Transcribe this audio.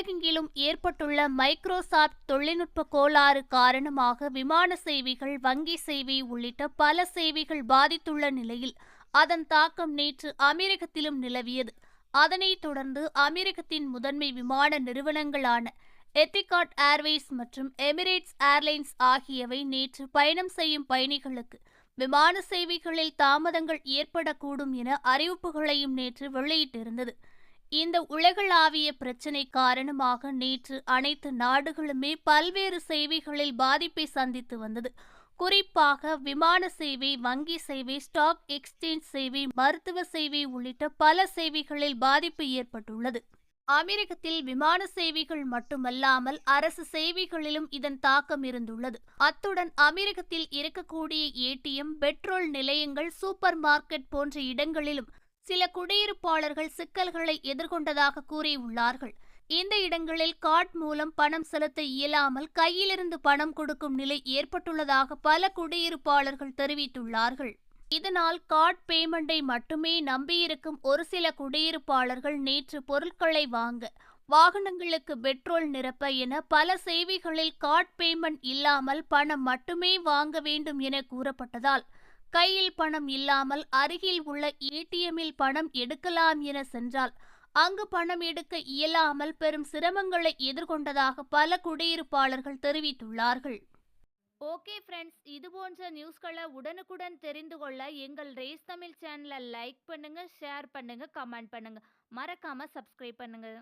உலகெங்கிலும் ஏற்பட்டுள்ள மைக்ரோசாப்ட் தொழில்நுட்ப கோளாறு காரணமாக விமான சேவைகள் வங்கி சேவை உள்ளிட்ட பல சேவைகள் பாதித்துள்ள நிலையில் அதன் தாக்கம் நேற்று அமெரிக்கத்திலும் நிலவியது. அதனைத் தொடர்ந்து அமெரிக்கத்தின் முதன்மை விமான நிறுவனங்களான எத்திகாட் ஏர்வேஸ் மற்றும் எமிரேட்ஸ் ஏர்லைன்ஸ் ஆகியவை நேற்று பயணம் செய்யும் பயணிகளுக்கு விமான சேவைகளில் தாமதங்கள் ஏற்படக்கூடும் என அறிவிப்புகளையும் நேற்று வெளியிட்டிருந்தது. இந்த உலகளாவிய பிரச்சினை காரணமாக நேற்று அனைத்து நாடுகளுமே பல்வேறு சேவைகளில் பாதிப்பை சந்தித்து வந்தது. குறிப்பாக விமான சேவை வங்கி சேவை ஸ்டாக் எக்ஸ்சேஞ்ச் சேவை மருத்துவ சேவை உள்ளிட்ட பல சேவைகளில் பாதிப்பு ஏற்பட்டுள்ளது. அமெரிக்கத்தில் விமான சேவைகள் மட்டுமல்லாமல் அரசு சேவைகளிலும் இதன் தாக்கம் இருந்துள்ளது. அத்துடன் அமெரிக்கத்தில் இருக்கக்கூடிய ஏடிஎம் பெட்ரோல் நிலையங்கள் சூப்பர் மார்க்கெட் போன்ற இடங்களிலும் சில குடியிருப்பாளர்கள் சிக்கல்களை எதிர்கொண்டதாக கூறியுள்ளார்கள். இந்த இடங்களில் கார்ட் மூலம் பணம் செலுத்த இயலாமல் கையிலிருந்து பணம் கொடுக்கும் நிலை ஏற்பட்டுள்ளதாக பல குடியிருப்பாளர்கள் தெரிவித்துள்ளார்கள். இதனால் கார்ட் பேமெண்டை மட்டுமே நம்பியிருக்கும் ஒரு சில குடியிருப்பாளர்கள் நேற்று பொருட்களை வாங்க வாகனங்களுக்கு பெட்ரோல் நிரப்ப என பல சேவைகளில் கார்ட் பேமெண்ட் இல்லாமல் பணம் மட்டுமே வாங்க வேண்டும் என கூறப்பட்டதால் கையில் பணம் இல்லாமல் அருகில் உள்ள ஏடிஎம்மில் பணம் எடுக்கலாம் என சென்றால் அங்கு பணம் எடுக்க இயலாமல் பெரும் சிரமங்களை எதிர்கொண்டதாக பல குடியிருப்பாளர்கள் தெரிவித்துள்ளார்கள். ஓகே ஃப்ரெண்ட்ஸ் இது போன்ற நியூஸ்களை உடனுக்குடன் தெரிந்து கொள்ள எங்கள் ரேஸ் தமிழ் சேனலை லைக் பண்ணுங்கள் ஷேர் பண்ணுங்கள் கமெண்ட் பண்ணுங்கள் மறக்காமல் சப்ஸ்கிரைப் பண்ணுங்கள்